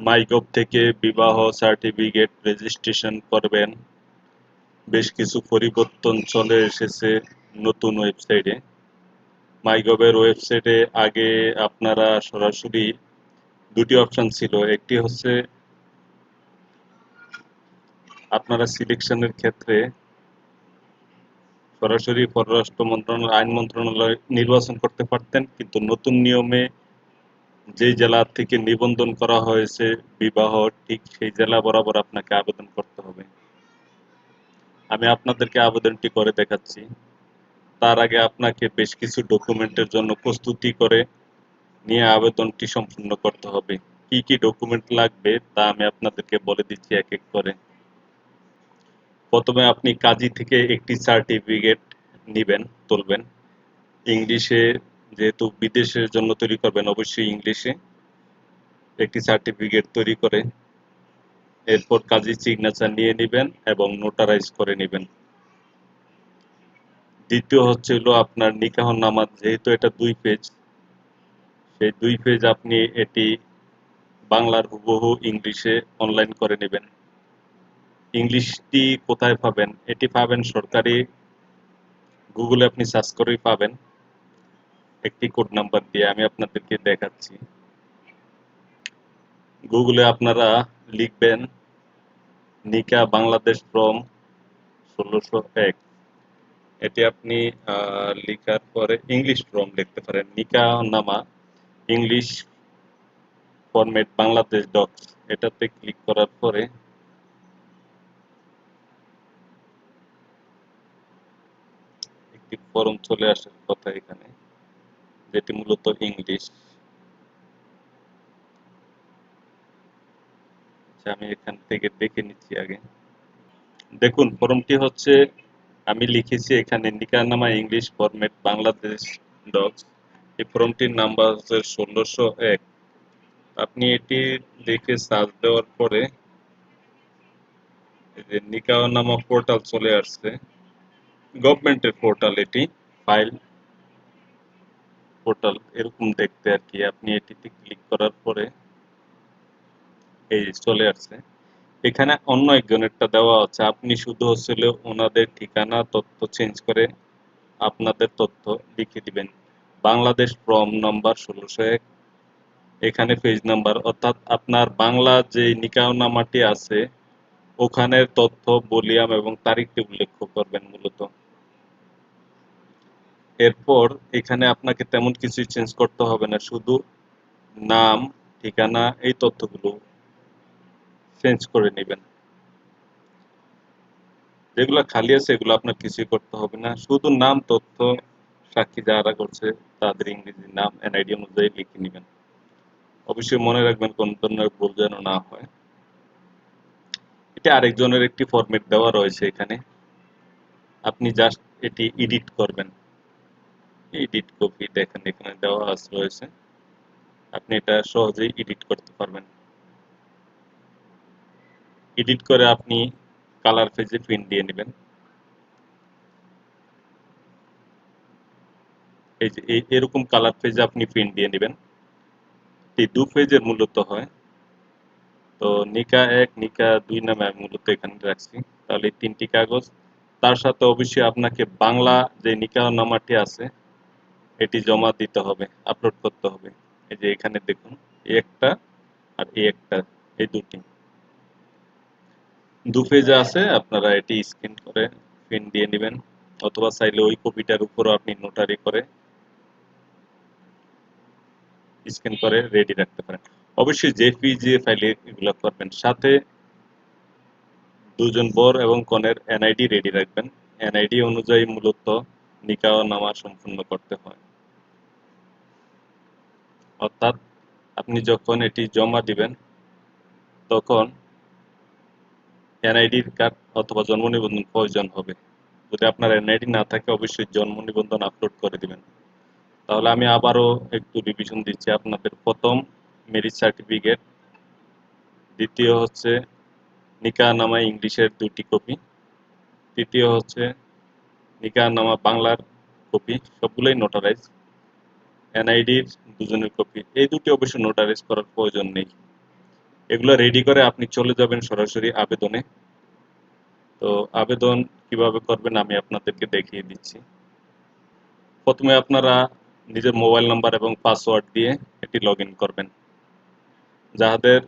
MyGov থেকে বিবাহ certificate registration করবেন। বেশ কিছু পরিবর্তন চলে এসেছে নতুন ওয়েবসাইটে। মাইগভের ওয়েবসাইটে আগে আপনারা সরাসরি দুটি অপশন ছিল। একটি হচ্ছে আপনারা সিলেকশনের ক্ষেত্রে সরাসরি পররাষ্ট্র মন্ত্রণালয় আইন মন্ত্রণালয় নির্বাচন করতে পারতেন, কিন্তু নতুন নিয়মে যে জেলা থেকে নিবন্ধন করা হয়েছে, বিবাহ, ঠিক সেই জেলা বরাবর আপনাকে আবেদন করতে হবে। আমি আপনাদেরকে আবেদনটি করে দেখাচ্ছি। তার আগে আপনাকে বেশ কিছু ডকুমেন্টের জন্য প্রস্তুতি করে নিয়ে আবেদনটি সম্পূর্ণ করতে হবে। কি কি ডকুমেন্ট লাগবে তা আমি আপনাদেরকে বলে দিচ্ছি এক এক করে। প্রথমে আপনি কাজী থেকে একটি সার্টিফিকেট নেবেন, তুলবেন। ইংলিশে যেহেতু বিদেশের জন্য তৈরি করবেন, অবশ্যই ইংলিশে একটি সার্টিফিকেট তৈরি করে এরপর কাজী সিগনেচার নিয়ে নেবেন এবং নোটারাইজ করে নেবেন। দ্বিতীয় হচ্ছে হলো আপনার নিকাহ নামাজ, যেহেতু এটা দুই পেজ সেই দুই পেজ আপনি এটি বাংলার হুবহু ইংলিশে অনলাইন করে নেবেন। ইংলিশটি কোথায় পাবেন? এটি পাবেন সরকারি, গুগলে আপনি সার্চ করেই পাবেন। একটি কোড নাম্বার দিয়ে আমি আপনাদেরকে দেখাচ্ছি। গুগলে আপনারা লিখবেন, নিকা বাংলাদেশ ফ্রম ষোলোশো এক। এটি আপনি লিখার পরে ইংলিশ ফর্ম লিখতে পারেন। নিকা নামা ইংলিশ ফরম্যাট বাংলাদেশ ডকস এটাতে ক্লিক করার পরে একটি ফর্ম চলে আসার কথা এখানে। যেটি মূলত ইংলিশ আমি এখান থেকে দেখে নিচ্ছি আগে দেখুন ফর্মটি হচ্ছে আমি লিখেছি এখানে নিকানামা ইংলিশ ফরম্যাট বাংলাদেশ ডকস এই ফর্মটির নাম্বার হচ্ছে ষোলোশো এক। আপনি এটি দেখে সার্চ দেওয়ার পরে যে নিকানামা পোর্টাল চলে আসছে। গভর্নমেন্টের পোর্টাল এটি ফাইল পোর্টাল এরকম দেখতে আর কি। আপনি এটিতে ক্লিক করার পরে এই চলে আসছে। এখানে অন্য একজনেরটা দেওয়া আছে। আপনি শুধু হচ্ছিল ওনাদের ঠিকানা, তথ্য চেঞ্জ করে আপনাদের তথ্য লিখে দিবেন। বাংলাদেশ ফর্ম নাম্বার ষোলোশো এক। এখানে পেজ নাম্বার অর্থাৎ আপনার বাংলা যে নিকাহনামাটি আছে, ওখানের তথ্য, বলিয়াম এবং তারিখটি উল্লেখ করবেন মূলত। এরপর এখানে আপনাকে তেমন কিছু চেঞ্জ করতে হবে না। শুধু নাম, ঠিকানা, এই তথ্যগুলো চেঞ্জ করে নেবেন। যেগুলো খালি আছে, এগুলো আপনার কিছুই করতে হবে না। শুধু নাম, তথ্য, সাক্ষী যারা করছে, তাদের ইংরেজি নাম এনআইডি অনুযায়ী লিখে নেবেন। অবশ্যই মনে রাখবেন কোন ধরনের ভুল যেন না হয়। এটা আরেকজনের একটি ফরম্যাট দেওয়া রয়েছে এখানে। আপনি জাস্ট এটি এডিট করবেন। এডিট কপি দেখেন এখানে দেওয়া রয়েছে। আপনি এটা সহজেই এডিট করতে পারবেন। এডিট করে আপনি কালার পেজে প্রিন্ট দিয়ে নেবেন। এই যে এরকম কালার পেজে আপনি প্রিন্ট দিয়ে নেবেন। এই দু পেজের মূলত হয়। তো নিকা এক, নিকা দুই নামে আমি মূলত এখানে রাখছি। তাহলে তিনটি কাগজ। তার সাথে অবশ্যই আপনাকে বাংলা যে নিকা নামাটি আছে এটি জমা দিতে হবে আপলোড করতে হবে। এই যে এখানে দেখুন এই একটা আর এই একটা, এই দুটি। দু পেজে আছে, আপনারা এটি স্ক্যান করে প্রিন্ট দিয়ে নেবেন, অথবা চাইলে ওই কপিটার উপরও আপনি নোটারি করে স্ক্যান করে রেডি রাখতে পারেন। অবশ্যই জেপিজি ফাইলে এগুলো করবেন, সাথে দুজন বর এবং কনের এনআইডি রেডি রাখবেন। এনআইডি অনুযায়ী মূলত নিকাহ নামা সম্পূর্ণ করতে হয়। অর্থাৎ আপনি যখন এটি জমা দিবেন, তখন এনআইডির কার্ড অথবা জন্ম নিবন্ধন প্রয়োজন হবে। যদি আপনার এনআইডি না থাকে, অবশ্যই জন্ম নিবন্ধন আপলোড করে দিবেন। তাহলে আমি আবারও একটু রিভিশন দিচ্ছি আপনাদের। প্রথম মেরিট সার্টিফিকেট দ্বিতীয় হচ্ছে নিকা নামা ইংলিশের দুটি কপি, তৃতীয় হচ্ছে নিকা নামা বাংলার কপি, সবগুলোই নোটারাইজ এনআইডির দুজনের কপি এই দুটি অবশ্য নোটারাইজ করার প্রয়োজন নেই। এগুলো রেডি করে আপনি চলে যাবেন সরাসরি আবেদনে। তো আবেদন কীভাবে করবেন আমি আপনাদেরকে দেখিয়ে দিচ্ছি। প্রথমে আপনারা নিজের মোবাইল নাম্বার এবং পাসওয়ার্ড দিয়ে এটি লগ করবেন। যাহাদের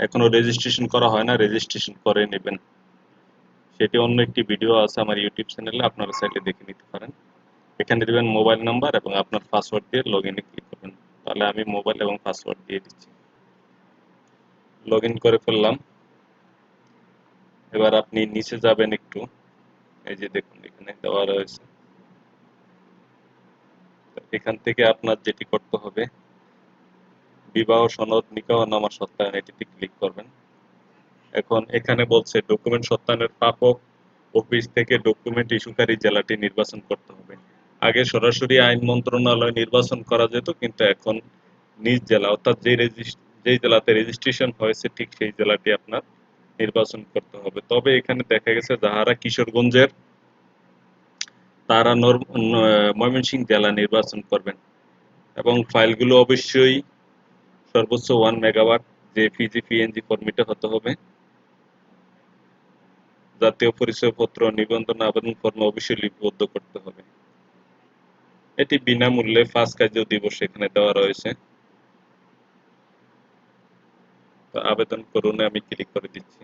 এখনও রেজিস্ট্রেশন করা হয় না রেজিস্ট্রেশন করে নেবেন। সেটি অন্য একটি ভিডিও আছে আমার ইউটিউব চ্যানেলে আপনারা চাইলে দেখে নিতে পারেন। এখানে দেবেন মোবাইল নাম্বার এবং আপনার পাসওয়ার্ড দিয়ে লগ ইনে ক্লিক করবেন। তাহলে আমি মোবাইল এবং পাসওয়ার্ড দিয়ে দিচ্ছি। লগ করে ফেললাম। এবার আপনি নিচে যাবেন একটু। এই যে দেখুন, এখানে দেওয়া রয়েছে। এখান থেকে আপনার যেটি করতে হবে, বিবাহ সনদ নিকাহ নামা সত্যায়ন এটিতে ক্লিক করবেন। এখন এখানে বলছে ডকুমেন্ট সত্যায়নের প্রাপক অফিস থেকে ডকুমেন্ট ইস্যুকারী জেলাটি নির্বাচন করতে হবে। আগে সরাসরি আইন মন্ত্রণালয় নির্বাচন করা যেত, কিন্তু এখন নিজ জেলা, অর্থাৎ যে যেই জেলাতে রেজিস্ট্রেশন হয়েছে, ঠিক সেই জেলাটি আপনার নির্বাচন করতে হবে। তবে এখানে দেখা গেছে যাহারা কিশোরগঞ্জের, তারা ময়মনসিংহ জেলা নির্বাচন করবেন। এবং ফাইলগুলো অবশ্যই সর্বোচ্চ ওয়ান মেগাওয়াট, যে পিজি পিএনজি ফরমিটে হতে হবে। জাতীয় পরিচয়পত্র, নিবন্ধন আবেদন ফর্ম অবশ্যই লিপিবদ্ধ করতে হবে। এটি বিনামূল্যে ফার্স্ট কার্য দিবস এখানে দেওয়া রয়েছে। তো আবেদন করুন, আমি ক্লিক করে দিচ্ছি।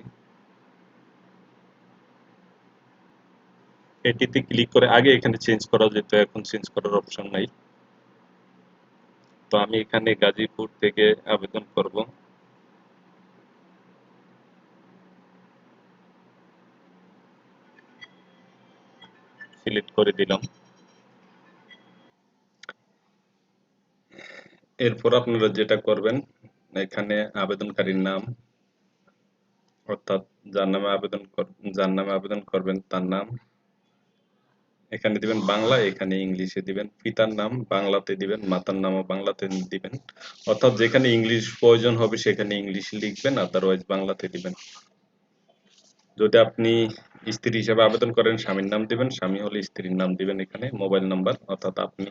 এটিতে ক্লিক করে আগে এখানে চেঞ্জ করা যেত, এখন চেঞ্জ করার অপশন নাই। তো আমি এখানে গাজীপুর থেকে আবেদন করব। সিলেক্ট করে দিলাম। এরপর আপনারা যেটা করবেন, এখানে আবেদনকারীর নাম, অর্থাৎ যার নামে আবেদন যার নামে আবেদন করবেন তার নাম। এখানে দিবেন বাংলা, এখানে ইংলিশে দিবেন। পিতার নাম বাংলাতে দিবেন, মাতার নামও বাংলাতে দিবেন। অর্থাৎ যেখানে ইংলিশ প্রয়োজন হবে সেখানে ইংলিশ লিখবেন আদারওয়াইজ বাংলাতে দিবেন। যদি আপনি স্ত্রী হিসেবে আবেদন করেন, স্বামীর নাম দিবেন, স্বামী হলে স্ত্রীর নাম দিবেন এখানে, মোবাইল নাম্বার, অর্থাৎ আপনি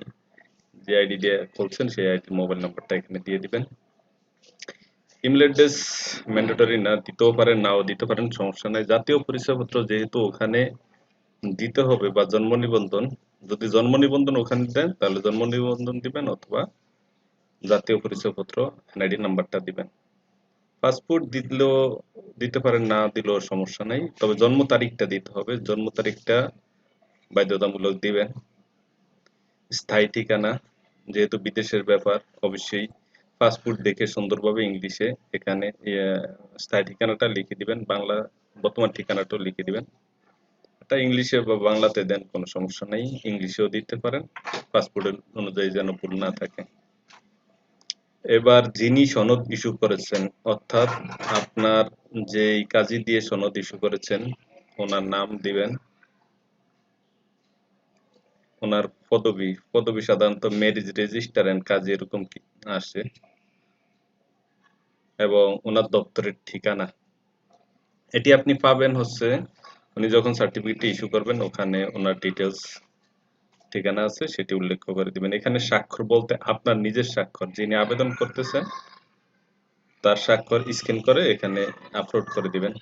যে আইডি দিয়ে খুলছেন, সেই আইডি মোবাইল নাম্বারটা এখানে দিয়ে দিবেন। ইমেল অ্যাড্রেস ম্যান্ডেটরি না দিতেও পারেন, নাও দিতে পারেন, সমস্যা নেই। জাতীয় পরিচয়পত্র যেহেতু ওখানে দিতে হবে বা জন্ম নিবন্ধন, যদি জন্ম নিবন্ধন ওখানে দেন, তাহলে জন্ম নিবন্ধন দিবেন অথবা জাতীয় পরিচয়পত্র এনআইডি নাম্বারটা দিবেন। পাসপোর্ট দিলেও দিতে পারেন, না দিলেও সমস্যা নাই। তবে জন্ম তারিখটা দিতে হবে। জন্ম তারিখটা বাধ্যতামূলক দিবেন। স্থায়ী ঠিকানা যেহেতু বিদেশের ব্যাপার, অবশ্যই পাসপোর্ট দেখে সুন্দরভাবে ইংলিশে এখানে স্থায়ী ঠিকানাটা লিখে দিবেন, বাংলা, বর্তমান ঠিকানাটাও লিখে দিবেন। এটা ইংলিশে বা বাংলাতে দেন, কোনো সমস্যা নেই ইংলিশেও দিতে পারেন পাসপোর্টের অনুযায়ী যেন ভুল না থাকে। এবার যিনি সনদ ইস্যু করেছেন, অর্থাৎ আপনার যেই কাজী দিয়ে সনদ ইস্যু করেছেন, ওনার নাম দিবেন ওনার পদবি পদবি সাধারণত ম্যারেজ রেজিস্টার এন্ড কাজী এরকম আসে। এবং ওনার দপ্তরের ঠিকানা। এটি আপনি পাবেন হচ্ছে, উনি যখন সার্টিফিকেট ইস্যু করবেন, ওখানে ওনার ডিটেলস ঠিকানা আছে, সেটি উল্লেখ করে দিবেন। এখানে স্বাক্ষর বলতে আপনার নিজের স্বাক্ষর, যিনি আবেদন করতেছেন, তার স্বাক্ষর স্ক্যান করে এখানে আপলোড করে দিবেন।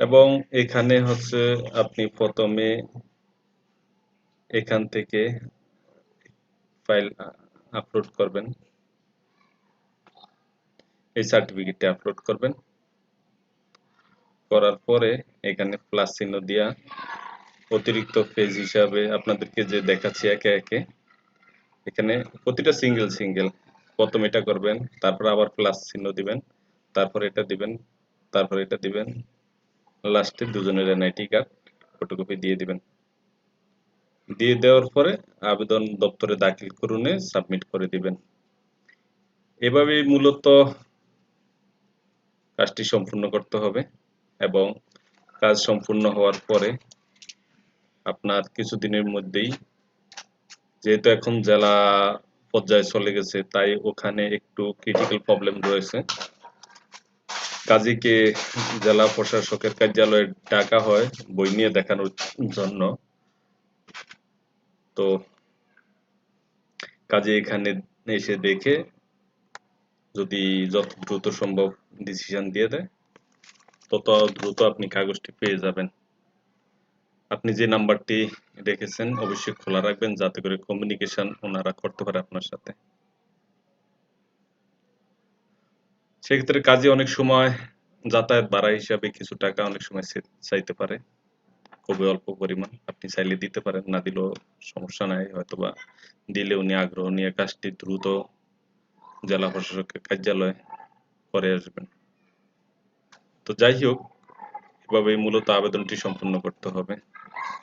এবং এখানে হচ্ছে আপনি প্রথমে এখান থেকে ফাইল আপলোড করবেন। এই সার্টিফিকেটটি আপলোড করবেন। করার পরে এখানে প্লাস চিহ্ন দিয়া অতিরিক্ত পেজ হিসাবে আপনাদেরকে যে দেখাচ্ছি একে একে, এখানে প্রতিটা সিঙ্গেল সিঙ্গেল প্রথম এটা করবেন, তারপর আবার প্লাস চিহ্ন দিবেন, তারপর এটা দিবেন, তারপর এটা দিবেন। লাস্টে দুজনের এনআইটি কার্ড ফটোকপি দিয়ে দিবেন। দিয়ে দেওয়ার পরে আবেদন দপ্তরে দাখিল করুনে, সাবমিট করে দিবেন। এভাবে মূলত কাজটি সম্পূর্ণ করতে হবে এবং কাজ সম্পূর্ণ হওয়ার পরে আপনার কিছুদিনের মধ্যেই, যেহেতু এখন জেলা পর্যায়ে চলে গেছে, তাই ওখানে একটু ক্রিটিক্যাল প্রবলেম রয়েছে। কাজীকে জেলা প্রশাসকের কার্যালয়ে ডাকা হয়, বই নিয়ে দেখানোর জন্য। তো কাজে এখানে এসে দেখে যদি যত দ্রুত সম্ভব ডিসিশন দিয়ে দেয়, তত দ্রুত আপনি কাগজটি পেয়ে যাবেন। আপনি যে নাম্বারটি রেখেছেন অবশ্যই খোলা রাখবেন, যাতে করে কমিউনিকেশন ওনারা করতে পারে আপনার সাথে। সেক্ষেত্রে কাজে অনেক সময় যাতায়াত ভাড়া হিসাবে কিছু টাকা অনেক সময় চাইতে পারে। খুবই অল্প পরিমাণ আপনি চাইলে দিতে পারেন। না দিলেও সমস্যা নাই, হয়তোবা দিলে উনি আগ্রহ নিয়ে কাজটি দ্রুত জেলা প্রশাসকের কার্যালয়ে করে আসবেন। তো যাই হোক, এভাবেই মূলত আবেদনটি সম্পন্ন করতে হবে।